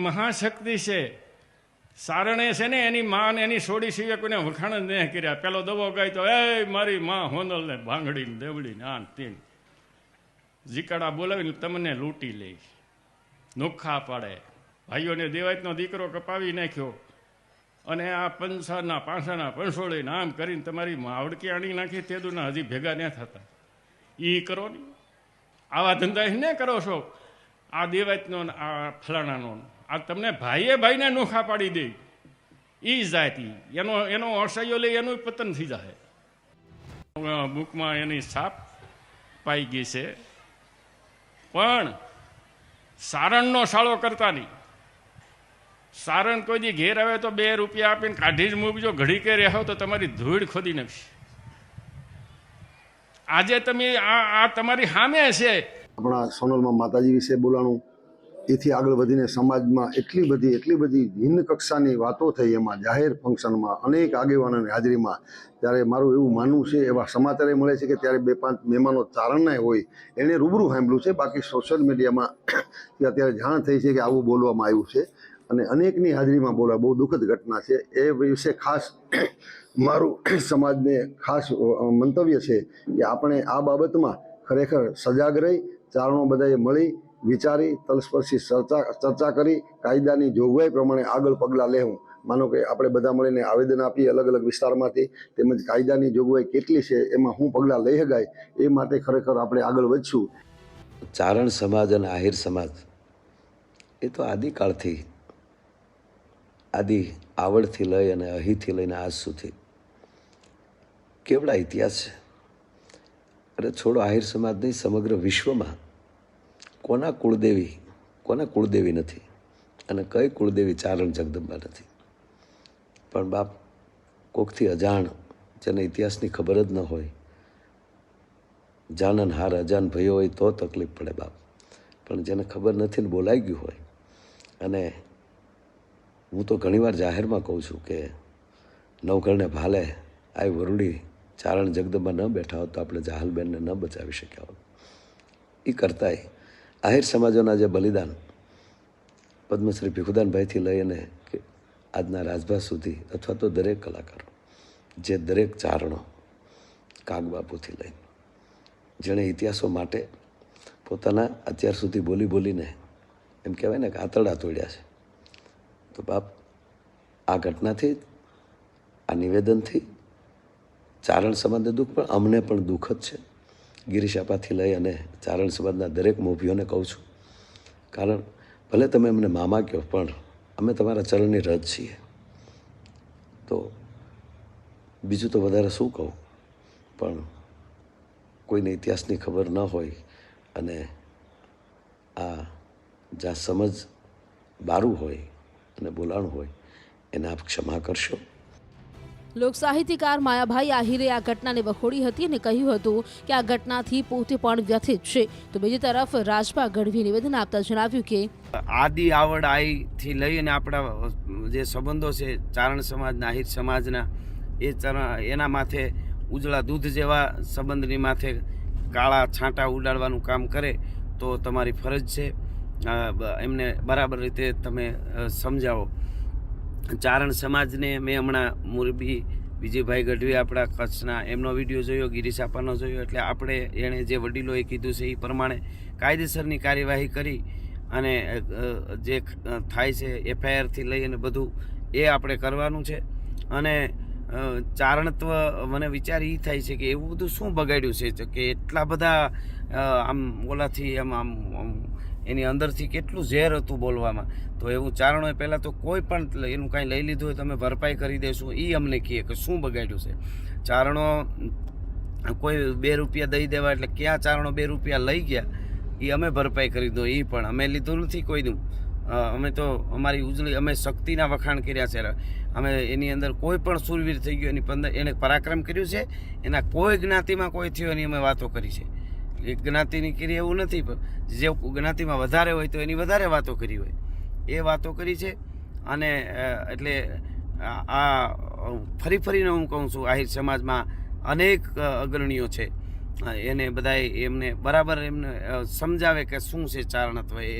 મહાશક્તિ છે. સારણે છે ને એની માં એની સોડી સિવાય કોઈને વખાણ જ નહીં કર્યા. પેલો દબો ગાય તો એ મારી માં હોનલ ને ભાંગડી ને દેવડી ને આન તેન. જીકાડા બોલાવીને તમને લૂંટી લે નોખા પાડે. ભાઈઓને દેવાયતનો દીકરો કપાવી નાખ્યો. અને આ પંસાના પાંસાના પંસોળીને આમ કરીને તમારી માવડકી આણી નાખી, તે દુના હજી ભેગા ન થતા. એ કરો ને. આવા ધંધા ને કરો છો? આ દેવાયતનો આ ફલાણાનો. આ તમને ભાઈએ ભાઈને નોખા પાડી દે. એ જાતિ. એનો એનો અસહ્યો લઈ એનું પતન થઈ જાય બુકમાં એની છાપ પાઈ ગઈ છે. પણ સારણનો સાળો કરતા નહીં. સારણ કોઈ દી ઘેર આવે તો બે રૂપિયા આપીને કાઢી જ મૂકજો. ઘડી કે રહો તો તમારી ધૂળ ખોદી નાખશે. આજે તમે આ આ તમારી સામે છે. આપણા સોનલમાં માતાજી વિશે બોલાણું. એથી આગળ વધીને સમાજમાં એટલી બધી એટલી બધી ભિન્ન કક્ષાની વાતો થઈ, એમાં જાહેર ફંક્શનમાં અનેક આગેવાનોની હાજરીમાં, ત્યારે મારું એવું માનવું છે, એવા સમાચારે મળે છે કે ત્યારે બે પાંચ મહેમાનો ચારણના હોય, એણે રૂબરૂ સાંભળ્યું છે. બાકી સોશિયલ મીડિયામાં અત્યારે જાણ થઈ છે કે આવું બોલવામાં આવ્યું છે અને અનેકની હાજરીમાં બોલવા, બહુ દુઃખદ ઘટના છે. એ વિશે ખાસ મારું સમાજને ખાસ મંતવ્ય છે કે આપણે આ બાબતમાં ખરેખર સજાગ રહી, ચારણો બધાએ મળી વિચારી, તલસ્પર્શી ચર્ચા ચર્ચા કરી, કાયદાની જોગવાઈ પ્રમાણે આગળ પગલાં લેવું. માનો કે આપણે બધા મળીને આવેદન આપીએ અલગ અલગ વિસ્તારમાંથી, તેમજ કાયદાની જોગવાઈ કેટલી છે, એમાં હું પગલાં લઈ શકાય એ માટે ખરેખર આપણે આગળ વધશું. ચારણ સમાજ અને આહિર સમાજ, એ તો આદિકાળથી, આદિ આવડથી લઈ અને અહીંથી લઈને આજ સુધી. કેવડા ઇતિહાસ છે? અરે છોડો, આહિર સમાજ નહીં સમગ્ર વિશ્વમાં કોના કુળદેવી કોના કુળદેવી નથી અને કઈ કુળદેવી ચારણ જગદંબા નથી? પણ બાપ કોકથી અજાણ, જેને ઇતિહાસની ખબર જ ન હોય, જાનન હાર, અજાન ભયો હોય તો તકલીફ પડે બાપ. પણ જેને ખબર નથી ને બોલાઈ ગયું હોય, અને હું તો ઘણીવાર જાહેરમાં કહું છું કે નવઘરને ભાલે આવી વરુડી ચારણ જગદંબા ન બેઠા હોત તો આપણે જાહલબેનને ન બચાવી શક્યા હોત. એ કરતાંય આહિર સમાજોના જે બલિદાન પદ્મશ્રી ભીખુદાનભાઈથી લઈ અને કે આજના રાજભા સુધી અથવા તો દરેક કલાકારો, જે દરેક ચારણો કાગબાપુથી લઈને, જેણે ઇતિહાસો માટે પોતાના અત્યાર સુધી બોલી બોલીને એમ કહેવાય ને કે આતરડા તોડ્યા છે. તો બાપ, આ ઘટનાથી, આ નિવેદનથી ચારણ સમાજને દુઃખ, પણ અમને પણ દુઃખ જ છે. ગિરીશ આપાથી લઈ અને ચારણ સમાજના દરેક મોભીઓને કહું છું. કારણ ભલે તમે અમને મામા કહો, પણ અમે તમારા ચરણની રજ છીએ. તો બીજું તો વધારે શું કહું? પણ કોઈને ઇતિહાસની ખબર ન હોય અને આ જ્યાં સમજ બારું હોય અને બોલાણું હોય, એને આપ ક્ષમા કરશો. લોક સાહિત્યકાર માયાભાઈ આહિરે આ ઘટનાને વખોડી હતી અને કહ્યું હતું કે આ ઘટનાથી પોતે પણ વ્યથિત છે. તો બીજી તરફ રાજભા ગઢવી નિવેદન આપતા જણાવ્યું કે આદિ આવડ આઈથી લઈ અને આપણા જે સંબંધો છે, ચારણ સમાજના આહિર સમાજના, એ એના માથે ઉજળા દૂધ જેવા સંબંધની માથે કાળા છાંટા ઉડાડવાનું કામ કરે તો તમારી ફરજ છે. એમને બરાબર રીતે તમે સમજાવો. ચારણ સમાજને મેં હમણાં મોરબી, વિજયભાઈ ગઢવી આપણા કચ્છના, એમનો વીડિયો જોયો, ગિરીશ આપાનો જોયો, એટલે આપણે એણે જે વડીલોએ કીધું છે એ પ્રમાણે કાયદેસરની કાર્યવાહી કરી અને જે થાય છે, એફઆઈઆરથી લઈ અને બધું એ આપણે કરવાનું છે. અને ચારણત્વ મને વિચાર એ થાય છે કે એવું બધું શું બગાડ્યું છે? કે એટલા બધા આમ ઓલાથી આમ આમ એની અંદરથી કેટલું ઝેર હતું બોલવામાં. તો એવું ચારણોએ પહેલાં તો કોઈ પણ એનું કાંઈ લઈ લીધું હોય તમે ભરપાઈ કરી દેશું. એ અમને કહે કે શું બગાડ્યું છે? ચારણો કોઈ બે રૂપિયા દઈ દેવા એટલે ક્યાં ચારણો બે રૂપિયા લઈ ગયા? એ અમે ભરપાઈ કરી દો એ પણ. અમે લીધું નથી કોઈનું અમે તો અમારી ઉજળી, અમે શક્તિના વખાણ કર્યા છે. અમે એની અંદર કોઈ પણ સુરવીર થઈ ગયો, એની પંદર, એને પરાક્રમ કર્યું છે. એના કોઈ જ્ઞાતિમાં કોઈ થયો એની અમે વાતો કરી છે. એ જ્ઞાતિની કરી એવું નથી, પણ જે જ્ઞાતિમાં વધારે હોય તો એની વધારે વાતો કરી હોય. એ વાતો કરી છે અને એટલે આ ફરી ફરીને હું કહું છું, આહિર સમાજમાં અનેક અગ્રણીઓ છે. એને બધાએ એમને બરાબર એમને સમજાવે કે શું છે ચારણત્વ એ.